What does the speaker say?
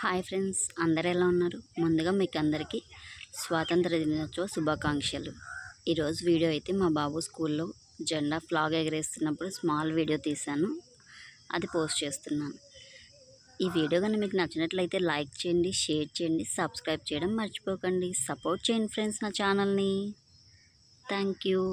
Hi friends అందరు ఎలా ఉన్నారు? ముందుగా మీకు అందరికీ స్వాతంత్ర దినోత్సవ శుభాకాంక్షలు. ఈరోజు వీడియో అయితే మా బాబు స్కూల్లో జెండా ఫ్లాగ్ ఎగరేస్తున్నప్పుడు స్మాల్ వీడియో తీశాను. అది పోస్ట్ చేస్తున్నాను. ఈ వీడియో కానీ మీకు నచ్చినట్లయితే లైక్ చేయండి షేర్ చేయండి సబ్స్క్రైబ్ చేయడం మర్చిపోకండి. సపోర్ట్ చేయండి ఫ్రెండ్స్ నా ఛానల్ని. Thank you.